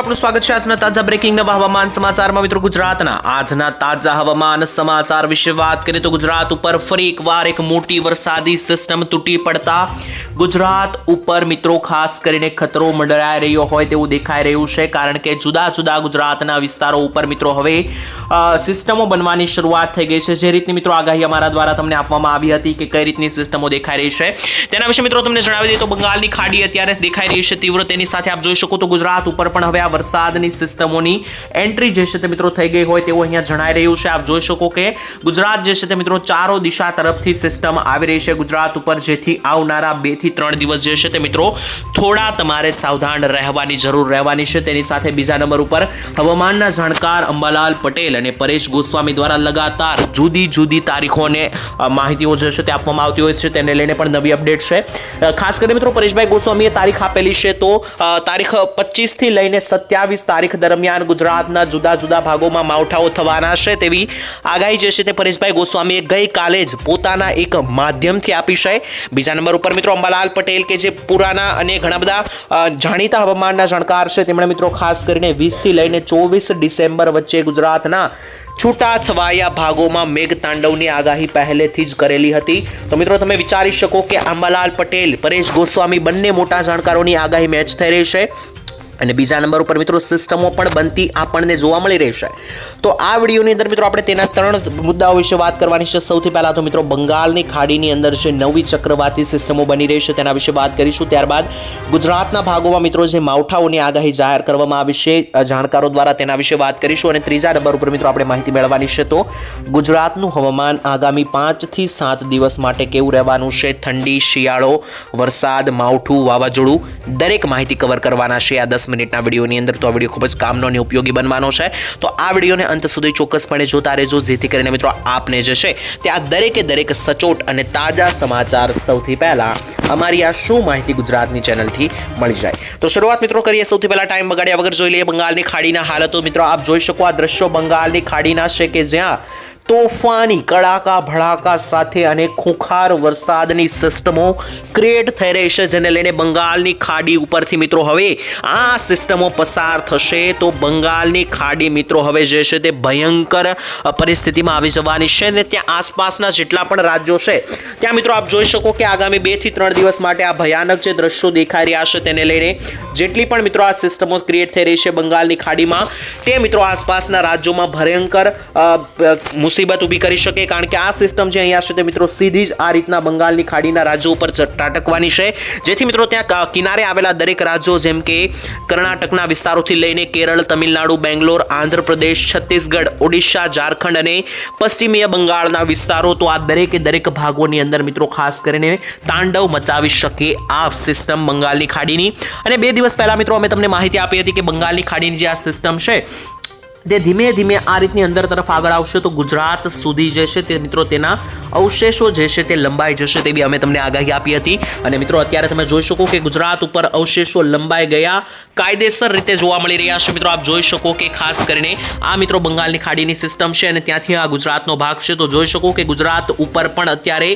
આપનું સ્વાગત છે આજના તાજા બ્રેકિંગ હવામાન સમાચારમાં. મિત્રો ગુજરાતના આજના તાજા હવામાન સમાચાર વિશે વાત કરીએ તો ગુજરાત ઉપર ફરી એકવાર એક મોટી વરસાદી સિસ્ટમ તૂટી પડતા ગુજરાત ઉપર મિત્રો ખાસ કરીને ખતરો મંડરાઈ રહ્યો હોય તેવું દેખાઈ રહ્યું છે, કારણ કે જુદા જુદા ગુજરાતના વિસ્તારો ઉપર મિત્રો હવે સિસ્ટમો બનવાની શરૂઆત થઈ ગઈ છે. જે રીતની મિત્રો આગાહી અમારા દ્વારા તમને આપવામાં આવી હતી કે કઈ રીતની સિસ્ટમો દેખાઈ રહી છે, તેના વિશે મિત્રો તમને જણાવી દઈએ તો બંગાળની ખાડી અત્યારે દેખાઈ રહી છે તીવ્ર. તેની સાથે આપ જોઈ શકો તો ગુજરાત ઉપર પણ હવે આ વરસાદની સિસ્ટમોની એન્ટ્રી જે છે તે મિત્રો થઈ ગઈ હોય તેવું અહીંયા જણાઈ રહ્યું છે. આપ જોઈ શકો કે ગુજરાત જે છે તે મિત્રો ચારો દિશા તરફથી સિસ્ટમ આવી રહી છે. ગુજરાત ઉપર જેથી આવનારા બેથી ત્રણ દિવસ જે છે તે મિત્રો થોડા તમારે સાવધાન રહેવાની જરૂર રહેવાની છે. તેની સાથે બીજા નંબર ઉપર હવામાનના જાણકાર અંબાલાલ પટેલ અને પરેશ ગોસ્વામી દ્વારા લગાતાર જુદી જુદી તારીખોને અ, માહિતીઓ જે છે તે આપવામાં આવતી હોય છે. તેને લઈને પણ નવી અપડેટ છે. ખાસ કરીને મિત્રો પરેશભાઈ ગોસ્વામીએ તારીખ આપેલી છે તો તારીખ પચીસથી લઈને સત્યાવીસ તારીખ દરમિયાન ગુજરાતના જુદા જુદા ભાગોમાં માવઠાઓ થવાના છે તેવી આગાહી જે છે તે પરેશભાઈ ગોસ્વામીએ ગઈકાલે જ પોતાના એક માધ્યમથી આપી છે. બીજા નંબર ઉપર મિત્રો અંબાલાલ પટેલ કે જે પુરાના અને ઘણા બધા જાણીતા હવામાનના જાણકાર છે, તેમણે મિત્રો ખાસ કરીને વીસથી લઈને ચોવીસ ડિસેમ્બર વચ્ચે ગુજરાતના છૂટાછવાયા ભાગોમાં મેઘ તાંડવની આગાહી પહેલેથી જ કરેલી હતી. તો મિત્રો તમે વિચારી શકો કે આંબાલાલ પટેલ, પરેશ ગોસ્વામી બંને મોટા જાણકારોની આગાહી મેચ થઈ રહી છે. અને બીજા નંબર ઉપર મિત્રો સિસ્ટમો પણ બનતી આપણને જોવા મળી રહેશે. તો આ વિડીયોની અંદર મિત્રો આપણે તેના ત્રણ મુદ્દાઓ વિશે વાત કરવાની છે. સૌથી પહેલાં તો મિત્રો બંગાળની ખાડીની અંદર જે નવી ચક્રવાતી સિસ્ટમો બની રહી છે તેના વિશે વાત કરીશું. ત્યારબાદ ગુજરાતના ભાગોમાં મિત્રો જે માવઠાઓની આગાહી જાહેર કરવામાં આવી છે જાણકારો દ્વારા તેના વિશે વાત કરીશું. અને ત્રીજા નંબર ઉપર મિત્રો આપણે માહિતી મેળવવાની છે તો ગુજરાતનું હવામાન આગામી પાંચથી સાત દિવસ માટે કેવું રહેવાનું છે? ઠંડી, શિયાળો, વરસાદ, માવઠું, વાવાઝોડું દરેક માહિતી કવર કરવાના છે આ દસ મિનિટના વિડીયોની અંદર તો આ વીડિયો ખૂબ જ કામનો અને ઉપયોગી બનવાનો છે. તો આ વિડીયોને અંત સુધી ચોક્કસપણે જોતા રહેજો, જેથી કરીને મિત્રો આપને જે છે તે આ દરેકે દરેક સચોટ અને તાજા સમાચાર સૌથી પહેલાં અમારી આ શું માહિતી ગુજરાતની ચેનલથી મળી જાય. તો શરૂઆત મિત્રો કરીએ, સૌથી પહેલાં ટાઈમ બગાડ્યા વગર જોઈ લઈએ બંગાળની ખાડીના હાલતો. મિત્રો આપ જોઈ શકો આ દ્રશ્યો બંગાળની ખાડીના છે કે જ્યાં તોફાની કડાકા ભડાકા સાથે અને ખૂંખાર વરસાદની સિસ્ટમો ક્રિએટ થઈ રહી છે જેને લઈને બંગાળની ખાડી ઉપરથી મિત્રો હવે આ સિસ્ટમો પસાર થશે તો બંગાળની ખાડી મિત્રો હવે જે છે તે ભયંકર પરિસ્થિતિમાં આવી જવાની છે ને ત્યાં આસપાસના જેટલા પણ રાજ્યો છે ત્યાં મિત્રો આપ જોઈ શકો કે આગામી બેથી ત્રણ દિવસ માટે આ ભયાનક જે દ્રશ્યો દેખાઈ રહ્યા છે તેને લઈને જેટલી પણ મિત્રો આ સિસ્ટમો ક્રિએટ થઈ રહી છે બંગાળની ખાડીમાં તે મિત્રો આસપાસના રાજ્યોમાં ભયંકર અ, મુસીબત ઊભી કરી શકે, કારણ કે આ સિસ્ટમ જે અહીંયા છે તે મિત્રો સીધી જ આ રીતના બંગાળની ખાડીના રાજ્યો ઉપર ત્રાટકવાની છે. જેથી મિત્રો ત્યાં કિનારે આવેલા દરેક રાજ્યો જેમ કે કર્ણાટકના વિસ્તારોથી લઈને કેરળ, તમિલનાડુ, બેંગ્લોર, આંધ્રપ્રદેશ, છત્તીસગઢ, ઓડિશા, ઝારખંડ અને પશ્ચિમીય બંગાળના વિસ્તારો, તો આ દરેકે દરેક ભાગોની અંદર મિત્રો ખાસ કરીને તાંડવ મચાવી શકે આ સિસ્ટમ બંગાળની ખાડીની. અને બે દિવસ પહેલા મિત્રો અમે તમને માહિતી આપી હતી કે બંગાળની ખાડીની જે આ સિસ્ટમ છે તે ધીમે ધીમે આ રીતની અંદર તરફ આગળ આવશે તો ગુજરાત સુધી જે છે તે મિત્રો તેના અવશેષો જે છે તે લંબાઈ જશે તેવી અમે તમને આગાહી આપી હતી. અને મિત્રો અત્યારે તમે જોઈ શકો કે ગુજરાત ઉપર અવશેષો લંબાઈ ગયા. કાયદેસર રીતે જોવા મળી રહ્યા છે મિત્રો. આપ જોઈ શકો કે ખાસ કરીને આ મિત્રો બંગાળની ખાડીની સિસ્ટમ છે અને ત્યાંથી આ ગુજરાતનો ભાગ છે. તો જોઈ શકો કે ગુજરાત ઉપર પણ અત્યારે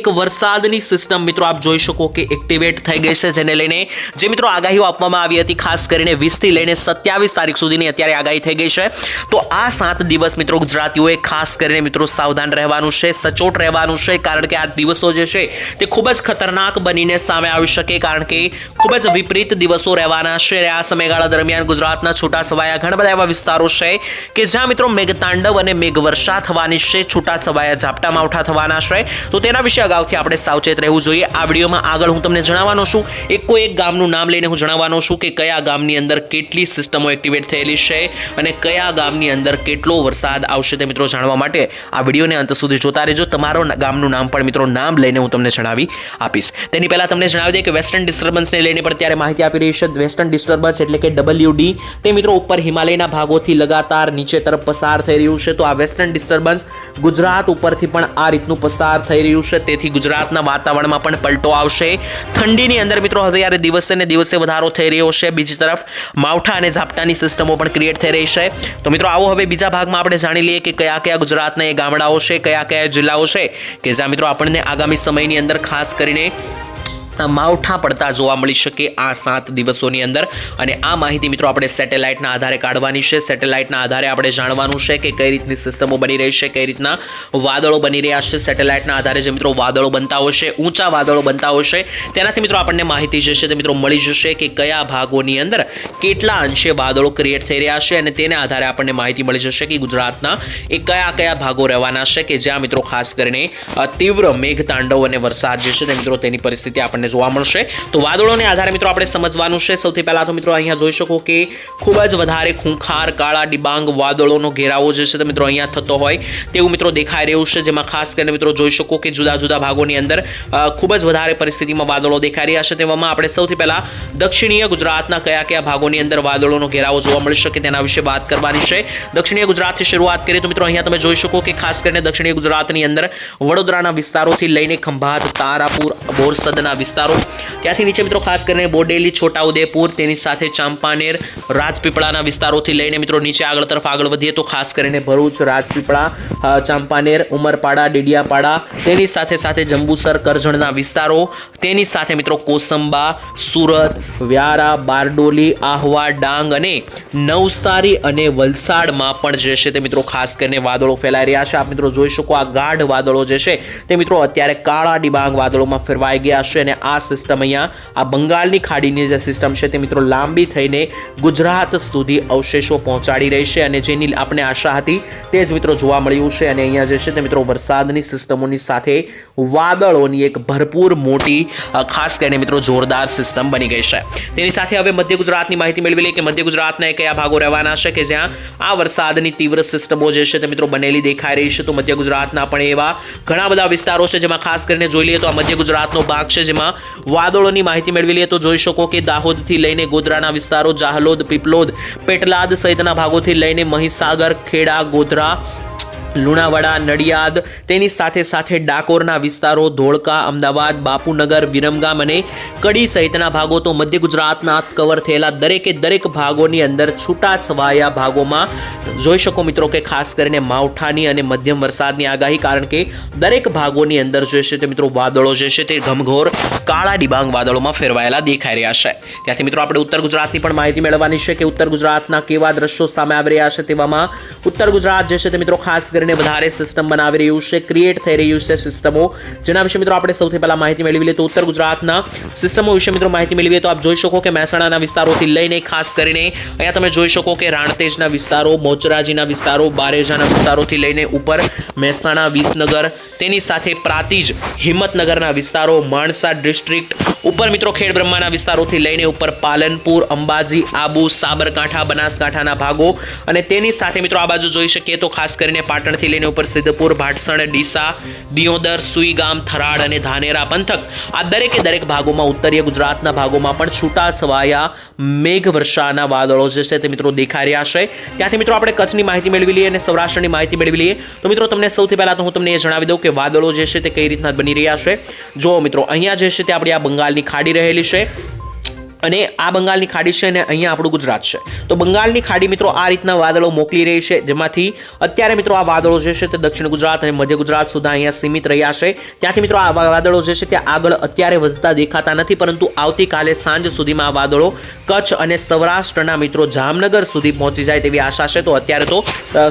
એક વરસાદની સિસ્ટમ મિત્રો આપ જોઈ શકો કે એક્ટિવેટ થઈ ગઈ છે. જેને લઈને જે મિત્રો આગાહીઓ આપવામાં આવી હતી, ખાસ કરીને વીસથી લઈને સત્યાવીસ તારીખ સુધીની અત્યારે આગાહી થઈ ગઈ છે. તો આ સાત દિવસ મિત્રો ગુજરાતીઓએ ખાસ કરીને મિત્રો સાવધાન રહેવાનું છે, સચોટ રહેવાનું છે, કારણ કે આ દિવસો જે છે તે ખૂબ જ ખતરનાક બનીને સામે આવી શકે, કારણ કે ખૂબ જ વિપરીત દિવસો રહેવાના છે. આ સમયગાળા દરમિયાન ગુજરાતના છૂટા છવાયા ઘણા બધા એવા વિસ્તારો છે કે જ્યાં મિત્રો મેઘતાંડવ અને મેઘવર્ષા થવાની છે, છૂટા છવાયા ઝાપટા માવઠા થવાના છે. તો તેના વિશે અગાઉથી આપણે સાવચેત રહેવું જોઈએ. આ વિડીયોમાં આગળ હું તમને જણાવવાનો છું, એકો એક ગામનું નામ લઈને હું જણાવવાનો છું કે કયા ગામની અંદર કેટલી સિસ્ટમો એક્ટિવેટ થયેલી છે અને કયા ગામની અંદર કેટલો વરસાદ આવશે તે મિત્રો જાણવા માટે આ વિડીયોને અંત સુધી જોતા રહેજો. તમારો ગામનું નામ પણ મિત્રો નામ લઈને હું તમને જણાવી આપીશ. તેની પહેલાં તમને જણાવી દઈએ કે વેસ્ટર્ન ડિસ્ટર્બન્સને લઈને પણ ત્યારે માહિતી આપી રહી છે. વેસ્ટર્ન ડિસ્ટર્બન્સ એટલે કે ડબલ્યુ ડી તે મિત્રો ઉપર હિમાલયના ભાગોથી લગાતાર નીચે તરફ પસાર થઈ રહ્યું છે. તો આ વેસ્ટર્ન ડિસ્ટર્બન્સ ગુજરાત ઉપરથી પણ આ રીતનું પસાર થઈ રહ્યું છે. તેથી ગુજરાતના વાતાવરણમાં પણ પલટો આવશે. ઠંડીની અંદર મિત્રો હવે યારે દિવસે ને દિવસે વધારો થઈ રહ્યો છે. બીજી તરફ માવઠા અને ઝાપટાની સિસ્ટમો પણ ક્રિએટ થઈ રહી છે. તો મિત્રો, આવો હવે બીજા ભાગમાં આપણે જાણી લઈએ કે કયા કયા ગુજરાતના એ ગામડાઓ છે, કયા કયા જિલ્લાઓ છે, કે જ્યાં મિત્રો આપણને આગામી સમયની અંદર ખાસ કરીને માવઠા પડતા જોવા મળી શકે આ સાત દિવસોની અંદર. અને આ માહિતી મિત્રો આપણે સેટેલાઇટના આધારે કાઢવાની છે. સેટેલાઇટના આધારે આપણે જાણવાનું છે કે કઈ રીતની સિસ્ટમો બની રહી છે, કઈ રીતના વાદળો બની રહ્યા છે. સેટેલાઇટના આધારે જે મિત્રો વાદળો બનતા હોય છે, ઊંચા વાદળો બનતા હોય છે, તેનાથી મિત્રો આપણને માહિતી જે છે તે મિત્રો મળી જશે કે કયા ભાગોની અંદર કેટલા અંશે વાદળો ક્રિએટ થઈ રહ્યા છે અને તેને આધારે આપણને માહિતી મળી જશે કે ગુજરાતના એ કયા કયા ભાગો રહેવાના છે કે જ્યાં મિત્રો ખાસ કરીને તીવ્ર મેઘતાંડવ અને વરસાદ જે છે તે મિત્રો તેની પરિસ્થિતિ આપણને જોવા મળશે. તો વાદળોને આધારે મિત્રો આપણે સમજવાનું છે. સૌથી પહેલા તો મિત્રો અહીંયા જોઈ શકો કે ખૂબ જ વધારે ખૂંખાર, કાળા, ડિબાંગ વાદળોનો ઘેરાવો જે છે તે મિત્રો અહીંયા થતો હોય તેવું મિત્રો દેખાઈ રહ્યું છે. જેમાં ખાસ કરીને મિત્રો જોઈ શકો કે જુદા જુદા ભાગોની અંદર ખૂબ જ વધારે પરિસ્થિતિમાં વાદળો દેખાઈ રહ્યા છે. તેવામાં આપણે સૌથી પહેલા દક્ષિણીય ગુજરાતના કયા કયા ભાગોની અંદર વાદળોનો ઘેરાવો જોવા મળી શકે તેના વિશે વાત કરવાની છે. દક્ષિણીય ગુજરાતથી શરૂઆત કરીએ તો મિત્રો અહીંયા તમે જોઈ શકો કે ખાસ કરીને દક્ષિણીય ગુજરાતની અંદર વડોદરાના વિસ્તારોથી લઈને ખંભાત, તારાપુર, બોરસદના વિસ્તારો ત્યાંથી નીચે મિત્રો ખાસ કરીને બોડેલી, છોટાઉદેપુર, તેની સાથે ચાંપાનેર, રાજપીપળાના વિસ્તારોથી લઈને મિત્રો નીચે આગળ તરફ આગળ વધીએ તો ખાસ કરીને ભરૂચ, રાજપીપળા ચાંપાનેર, ઉમરપાડા, ડેડિયાપાડા, તેની સાથે સાથે જંબુસર, કરજણના વિસ્તારો, તેની સાથે મિત્રો કોસંબા, સુરત, વ્યારા, બારડોલી, આહવા, ડાંગ અને નવસારી અને વલસાડમાં પણ જે છે તે મિત્રો ખાસ કરીને વાદળો ફેલાઈ રહ્યા છે. આપ મિત્રો જોઈ શકો આ ગાઢ વાદળો જે છે તે મિત્રો અત્યારે કાળા ડિબાંગ વાદળોમાં ફેરવાઈ ગયા છે અને આ સિસ્ટમ અહીંયા, આ બંગાળની ખાડીની જે સિસ્ટમ છે તે મિત્રો લાંબી થઈને ગુજરાત સુધી અવશેષો પહોંચાડી રહી છે અને જેની આપણે આશા હતી તે જ મિત્રો જોવા મળ્યું છે અને અહીંયા જે છે તે મિત્રો વરસાદની સિસ્ટમોની સાથે વાદળોની એક ભરપૂર મોટી ખાસ કરીને મિત્રો જોરદાર સિસ્ટમ બની ગઈ છે. તેની સાથે હવે મધ્ય ગુજરાતની માહિતી મેળવી લઈએ કે મધ્ય ગુજરાતના કયા ભાગો રહેવાના છે કે જ્યાં આ વરસાદની તીવ્ર સિસ્ટમો જે છે તે મિત્રો બનેલી દેખાઈ રહી છે. તો મધ્ય ગુજરાતના પણ એવા ઘણા બધા વિસ્તારો છે જેમાં ખાસ કરીને જોઈ લઈએ તો આ મધ્ય ગુજરાતનો ભાગ છે જેમાં વાદળોની માહિતી મેળવી લઈએ તો જોઈ શકો કે દાહોદથી લઈને ગોધરાના વિસ્તારો, જાહલોદ, પીપલોદ, પેટલાદ સહિતના ભાગોથી લઈને મહીસાગર, ખેડા, ગોધરા લુણાવાડા, નડિયાદ. તેની સાથે સાથે ડાકોરના વિસ્તારો ધોળકા, અમદાવાદ, બાપુનગર, વિરમગામ અને કડી સહિતના ભાગો તો મધ્ય ગુજરાતના કવર થયેલા દરેકે દરેક ભાગોની અંદર છૂટાછવાયા ભાગોમાં જોઈ શકો મિત્રો કે ખાસ કરીને માવઠાની અને મધ્યમ વરસાદની આગાહી, કારણ કે દરેક ભાગોની અંદર જે છે તે મિત્રો વાદળો જે છે તે ઘમઘોર કાળા ડિબાંગ વાદળોમાં ફેરવાયેલા દેખાઈ રહ્યા છે. ત્યાંથી મિત્રો આપણે ઉત્તર ગુજરાતની પણ માહિતી મેળવવાની છે કે ઉત્તર ગુજરાતના કેવા દ્રશ્યો સામે આવી રહ્યા છે તેવામાં ઉત્તર ગુજરાત જે છે તે મિત્રો ખાસ કરીને વધારે સિસ્ટમ બનાવી રહ્યું છે ક્રિએટ થઈ રહ્યું છે સિસ્ટમો જેના વિશે મિત્રો આપણે સૌથી પહેલા માહિતી મેળવી લઈએ તો ઉત્તર ગુજરાતના સિસ્ટમો વિશે મિત્રો માહિતી મેળવીએ તો આપ જોઈ શકો કે મહેસાણાના વિસ્તારોથી લઈને ખાસ કરીને અહીંયા તમે જોઈ શકો કે રાણતેજના વિસ્તારો, મોચરાજીના વિસ્તારો, બારેજાના વિસ્તારોથી લઈને ઉપર મહેસાણા, વિસનગર, તેની સાથે પ્રાતિજ, હિંમતનગરના વિસ્તારો, માણસા ડિસ્ટ્રિક્ટ ઉપર મિત્રો ખેડ બ્રહ્માના વિસ્તારોથી લઈને ઉપર પાલનપુર, અંબાજી, આબુ, સાબરકાંઠા, બનાસકાંઠાના ભાગો અને તેની સાથે મિત્રો આ બાજુ જોઈ શકીએ તો ખાસ કરીને પાટણથી લઈને ઉપર સિદ્ધપુર, ભાટસણ, ડીસા, દિયોદર સુઈગામ થરાડ અને ધાનેરા પંથક. આ દરેકે દરેક ભાગોમાં, ઉત્તરીય ગુજરાતના ભાગોમાં પણ છૂટા છવાયા મેઘવર્ષાના વાદળો જે છે તે મિત્રો દેખાઈ રહ્યા છે. ત્યાંથી મિત્રો આપણે કચ્છની માહિતી મેળવી લઈએ અને સૌરાષ્ટ્રની માહિતી મેળવી લઈએ. તો મિત્રો તમને સૌથી પહેલા તો હું તમને એ જણાવી દઉં કે વાદળો જે છે તે કઈ રીતના બની રહ્યા છે. જો મિત્રો અહીંયા જે છે તે આપણી આ બંગાળની ખાડી રહેલી છે. અને આ બંગાળની ખાડી છે અને અહીંયા આપણું ગુજરાત છે. તો બંગાળની ખાડી મિત્રો આ રીતના વાદળો મોકલી રહી છે, જેમાંથી અત્યારે મિત્રો આ વાદળો જે છે તે દક્ષિણ ગુજરાત અને મધ્ય ગુજરાત સુધી અહીંયા સીમિત રહ્યા છે. ત્યાંથી મિત્રો આ વાદળો જે છે તે આગળ અત્યારે વધતા દેખાતા નથી, પરંતુ આવતીકાલે સાંજ સુધીમાં આ વાદળો કચ્છ અને સૌરાષ્ટ્રના મિત્રો જામનગર સુધી પહોંચી જાય તેવી આશા છે. તો અત્યારે તો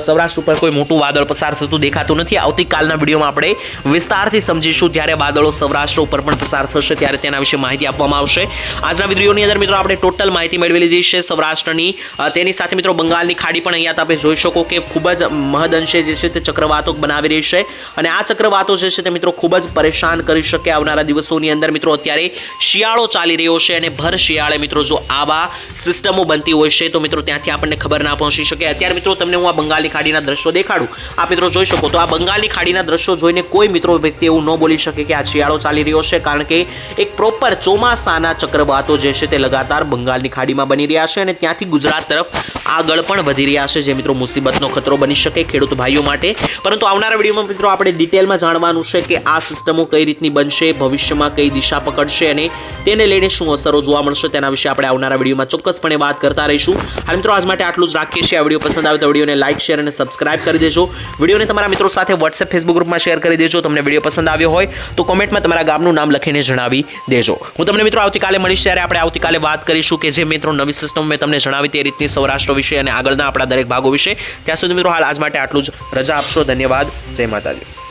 સૌરાષ્ટ્ર ઉપર કોઈ મોટું વાદળ પસાર થતું દેખાતું નથી. આવતીકાલના વિડીયોમાં આપણે વિસ્તારથી સમજીશું, ત્યારે વાદળો સૌરાષ્ટ્ર ઉપર પણ પસાર થશે, ત્યારે તેના વિશે માહિતી આપવામાં આવશે. આજના વિડીયોની અંદર મિત્રો આપણે ટોટલ માહિતી મેળવી લીધી છે સૌરાષ્ટ્રની. તેની સાથે મિત્રો બંગાળની ખાડી પણ અહીંયા તમે જોઈ શકો કે ખૂબ જ મહદઅંશે જે છે તે ચક્રવાતો બનાવી રહી છે. અને આ ચક્રવાતો જે છે તે મિત્રો ખૂબ જ પરેશાન કરી શકે આવનારા દિવસોની અંદર. મિત્રો, અત્યારે શિયાળો ચાલી રહ્યો છે અને ભર શિયાળે મિત્રો જો આવા સિસ્ટમો બનતી હોય છે તો મિત્રો ત્યાંથી આપણને ખબર ના પહોંચી શકે. અત્યારે મિત્રો તમને હું આ બંગાળની ખાડીના દ્રશ્યો દેખાડું. આ મિત્રો જોઈ શકો તો આ બંગાળની ખાડીના દ્રશ્યો જોઈને કોઈ મિત્રો વ્યક્તિ એવું ન બોલી શકે કે આ શિયાળો ચાલી રહ્યો છે. કારણ કે એક પ્રોપર ચોમાસાના ચક્રવાતો જે છે તે લગાતાર બંગાળની ખાડીમાં બની રહ્યા છે અને ત્યાંથી ગુજરાત તરફ આગળ પણ વધી રહ્યા છે. જે મિત્રો મુસીબતનો ખતરો બની શકે ખેડૂત ભાઈઓ માટે. પરંતુ આવનારા વિડીયોમાં મિત્રો આપણે ડિટેલમાં જાણવાનું છે કે આ સિસ્ટમો કઈ રીતની બનશે, ભવિષ્યમાં કઈ દિશા પકડશે અને તેને લઈને શું અસરો જોવા મળશે તેના વિશે આપણે આવનારા વિડીયોમાં ચોક્કસપણે વાત કરતા રહીશું. હાલ મિત્રો, આજ માટે આટલું જ રાખીએ છીએ. આ વીડિયો પસંદ આવે તો વિડીયોને લાઇક શેર અને સબસ્ક્રાઇબ કરી દેજો. વિડીયોને તમારા મિત્રો સાથે વોટ્સએપ ફેસબુક ગ્રુપમાં શેર કરી દેજો. તમને વીડિયો પસંદ આવ્યો હોય તો કોમેન્ટમાં તમારા ગામનું નામ લખીને જણાવી દેજો. હું તમને મિત્રો આવતીકાલે મળીશ ત્યારે આપણે આવતીકાલે વાત કરીશું કે જે મિત્રો નવી સિસ્ટમ મેં તમને જણાવી તે રીતની સૌરાષ્ટ્ર વિશે અને આગળના આપણા દરેક ભાગો વિશે. ત્યાં સુધી મિત્રો હાલ આજ માટે આટલું જ. રજા આપશો. ધન્યવાદ. જય માતાજી.